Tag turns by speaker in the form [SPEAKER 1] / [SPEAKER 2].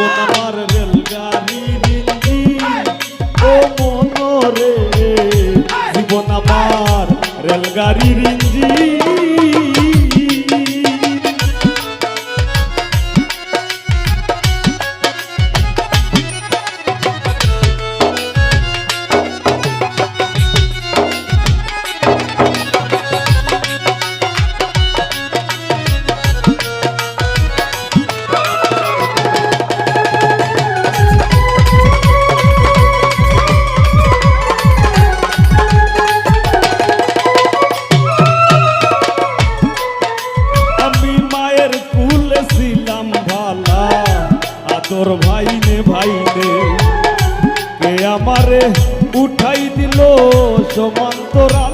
[SPEAKER 1] জীবন আমার রেলগাড়ি ইঞ্জিন ও মনরে জীবন আমার রেলগাড়ি ইঞ্জিন। আদর ভাইনে ভাইনে কে আমারে উঠাই দিল সমান্তরাল?